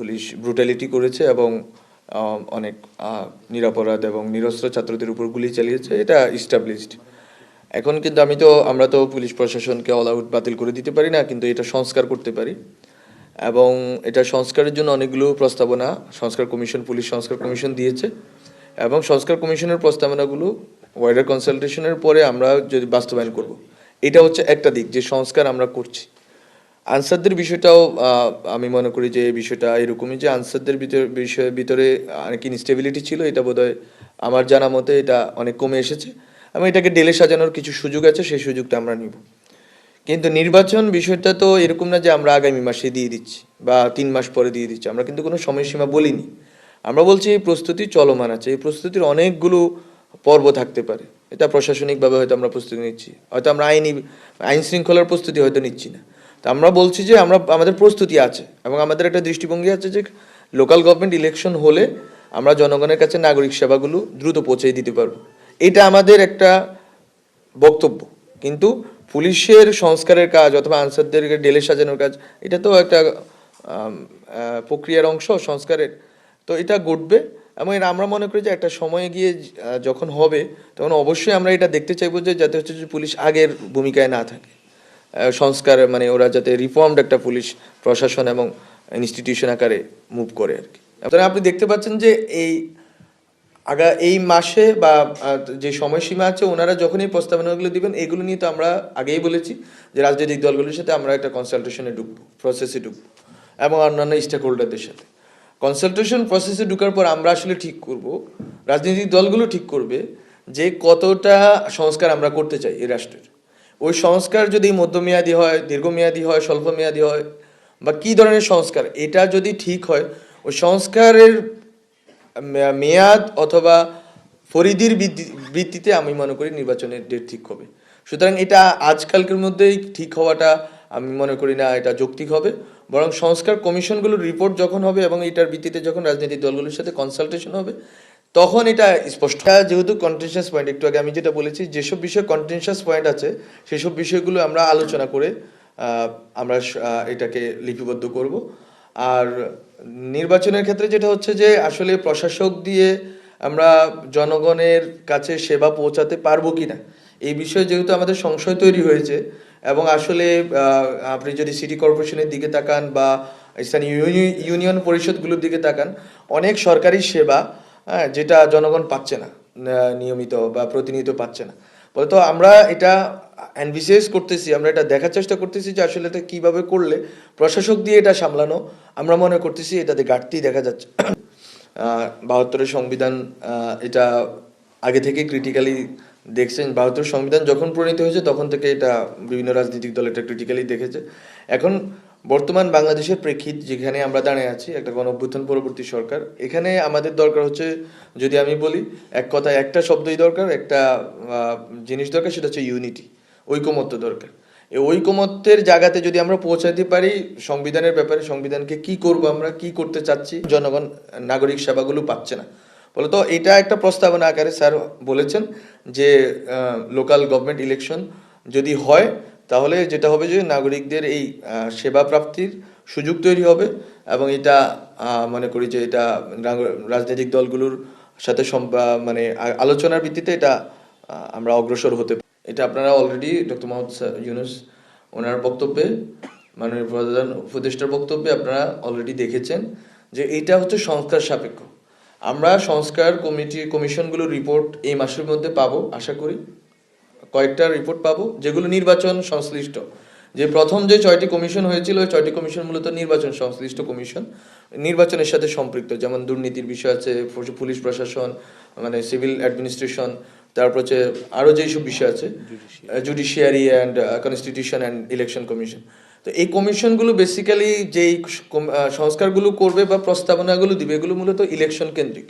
Police brutality করেছে এবং অনেক নিরাপরাধ এবং নিরস্ত্র ছাত্রদের উপর গুলি চালিয়েছে, এটা ইস্টাবলিশড এখন কিন্তু আমি তো, আমরা তো পুলিশ প্রশাসনকে অল আউট বাতিল করে দিতে পারি না, কিন্তু এটা সংস্কার করতে পারি। এবং এটা সংস্কারের জন্য অনেকগুলো প্রস্তাবনা, সংস্কার কমিশন, পুলিশ সংস্কার কমিশন দিয়েছে। এবং সংস্কার কমিশনের প্রস্তাবনাগুলো ওয়াইডার কনসালটেশনের পরে আমরা যদি বাস্তবায়ন করব। এটা হচ্ছে একটা দিক যে সংস্কার আমরা করছি। আনসারদের বিষয়টাও আমি মনে করি যে বিষয়টা এরকমই যে আনসারদের ভিতরে বিষয়ের ভিতরে অনেক ইনস্টেবিলিটি ছিল, এটা বোধহয় আমার জানা মতে এটা অনেক কমে এসেছে। আমি এটাকে ডেলে সাজানোর কিছু সুযোগ আছে, সেই সুযোগটা আমরা নিব। কিন্তু নির্বাচন বিষয়টা তো এরকম না যে আমরা আগামী মাসে দিয়ে দিচ্ছি, বা তিন মাস পরে দিয়ে দিচ্ছি, আমরা কিন্তু কোনো সময়সীমা বলিনি। আমরা বলছি এই প্রস্তুতি চলমান আছে, এই প্রস্তুতির অনেকগুলো পর্ব থাকতে পারে। এটা প্রশাসনিকভাবে হয়তো আমরা প্রস্তুতি নিচ্ছি, হয়তো আমরা আইনি, আইন শৃঙ্খলার প্রস্তুতি হয়তো নিচ্ছি না। তো আমরা বলছি যে আমরা, আমাদের প্রস্তুতি আছে এবং আমাদের একটা দৃষ্টিভঙ্গি আছে যে লোকাল গভর্নমেন্ট ইলেকশন হলে আমরা জনগণের কাছে নাগরিক সেবাগুলো দ্রুত পৌঁছে দিতে পারব। এটা আমাদের একটা বক্তব্য। কিন্তু পুলিশের সংস্কারের কাজ অথবা আনসারদেরকে ডেলে সাজানোর কাজ, এটা তো একটা প্রক্রিয়ার অংশ সংস্কারের। তো এটা ঘটবে এবং এর আমরা মনে করি যে একটা সময়ে গিয়ে যখন হবে, তখন অবশ্যই আমরা এটা দেখতে চাইব যে যাতে হচ্ছে যে পুলিশ আগের ভূমিকায় না থাকে। সংস্কার মানে ওরা যাতে রিফর্মড একটা পুলিশ প্রশাসন এবং ইনস্টিটিউশন আকারে মুভ করে আর কি। সুতরাং আপনি দেখতে পাচ্ছেন যে এই আগা, এই মাসে বা যে সময়সীমা আছে, ওনারা যখন এই প্রস্তাবনাগুলো দিবেন, এগুলো নিয়ে তো আমরা আগেই বলেছি যে রাজনৈতিক দলগুলোর সাথে আমরা একটা কনসালটেশনে ঢুকবো প্রসেসে ঢুকবো এবং অন্যান্য স্টেক হোল্ডারদের সাথে কনসালটেশন প্রসেসে ঢুকার পর আমরা আসলে ঠিক করব, রাজনৈতিক দলগুলো ঠিক করবে যে কতটা সংস্কার আমরা করতে চাই এই রাষ্ট্রের। ওই সংস্কার যদি মধ্যমেয়াদী হয়, দীর্ঘমেয়াদী হয়, স্বল্পমেয়াদী হয়, বা কী ধরনের সংস্কার, এটা যদি ঠিক হয়, ওই সংস্কারের মেয়াদ অথবা ফরিদির ভিত্তি- ভিত্তিতে আমি মনে করি নির্বাচনের ডেট ঠিক হবে। সুতরাং এটা আজকালকের মধ্যেই ঠিক হওয়াটা আমি মনে করি না এটা যৌক্তিক হবে। বরং সংস্কার কমিশনগুলোর রিপোর্ট যখন হবে এবং এটার ভিত্তিতে যখন রাজনৈতিক দলগুলোর সাথে কনসালটেশন হবে তখন এটা স্পষ্ট। যেহেতু কন্টেনশাস পয়েন্ট একটু আগে আমি যেটা বলেছি, যেসব বিষয়ে কন্টেনশাস পয়েন্ট আছে, সেসব বিষয়গুলো আমরা আলোচনা করে আমরা এটাকে লিপিবদ্ধ করব। আর নির্বাচনের ক্ষেত্রে যেটা হচ্ছে যে, আসলে প্রশাসক দিয়ে আমরা জনগণের কাছে সেবা পৌঁছাতে পারব কিনা, এই বিষয়ে যেহেতু আমাদের সংশয় তৈরি হয়েছে, এবং আসলে আপনি যদি সিটি কর্পোরেশনের দিকে তাকান বা স্থানীয় ইউনিয়ন পরিষদগুলোর দিকে তাকান, অনেক সরকারি সেবা হ্যাঁ যেটা জনগণ পাচ্ছে না নিয়মিত বা প্রতিনিয়ত পাচ্ছে না। বলতো আমরা এটা অ্যানভিসিয়াস করতেছি, আমরা এটা দেখার চেষ্টা করতেছি যে আসলে এটা কীভাবে করলে প্রশাসক দিয়ে এটা সামলানো। আমরা মনে করতেছি এটাতে ঘাটতি দেখা যাচ্ছে। বাহাত্তরের সংবিধান এটা আগে থেকে ক্রিটিক্যালি দেখছেন। বাহাত্তর সংবিধান যখন প্রণীত হয়েছে, তখন থেকে এটা বিভিন্ন রাজনৈতিক দল এটা ক্রিটিক্যালি দেখেছে। এখন বর্তমান বাংলাদেশের প্রেক্ষিত যেখানে আমরা দাঁড়িয়ে আছি, একটা গণ অভ্যুত্থান পরবর্তী সরকার, এখানে আমাদের দরকার হচ্ছে, যদি আমি বলি, এক কথায় একটা শব্দই দরকার, একটা জিনিস দরকার, সেটা হচ্ছে ইউনিটি ঐকমত্য দরকার। এই ঐকমত্যের জায়গাতে যদি আমরা পৌঁছাতে পারি, সংবিধানের ব্যাপারে, সংবিধানকে কি করব আমরা, কি করতে চাচ্ছি, জনগণ, নাগরিক সেবাগুলো পাচ্ছে না। বলতো এটা একটা প্রস্তাবনা আকারে স্যার বলেছেন যে লোকাল গভর্নমেন্ট ইলেকশন যদি হয় তাহলে যেটা হবে যে নাগরিকদের এই সেবা প্রাপ্তির সুযোগ তৈরি হবে এবং এটা মনে করি যে এটা রাজনৈতিক দলগুলোর সাথে মানে আলোচনার ভিত্তিতে এটা আমরা অগ্রসর হতে এটা আপনারা অলরেডি ডক্টর মোহাম্মদ ইউনুস ওনার বক্তব্যে, মাননীয় প্রধান উপদেষ্টার বক্তব্যে আপনারা অলরেডি দেখেছেন যে এটা হচ্ছে সংস্কার সাপেক্ষ। আমরা সংস্কার কমিটি, কমিশনগুলোর রিপোর্ট এই মাসের মধ্যে পাবো, আশা করি। কয়েকটা রিপোর্ট পাবো যেগুলো নির্বাচন সংশ্লিষ্ট। যে প্রথম যে ছয়টি কমিশন হয়েছিল ওই ছয়টি কমিশন মূলত নির্বাচন সংশ্লিষ্ট কমিশন নির্বাচনের সাথে সম্পৃক্ত। যেমন দুর্নীতির বিষয় আছে পুলিশ প্রশাসন মানে সিভিল অ্যাডমিনিস্ট্রেশন তারপর হচ্ছে আরও যেসব বিষয় আছে judiciary and constitution and election commission তো এই কমিশনগুলো বেসিক্যালি যেই সংস্কারগুলো করবে বা প্রস্তাবনাগুলো দিবে এগুলো মূলত ইলেকশন কেন্দ্রিক।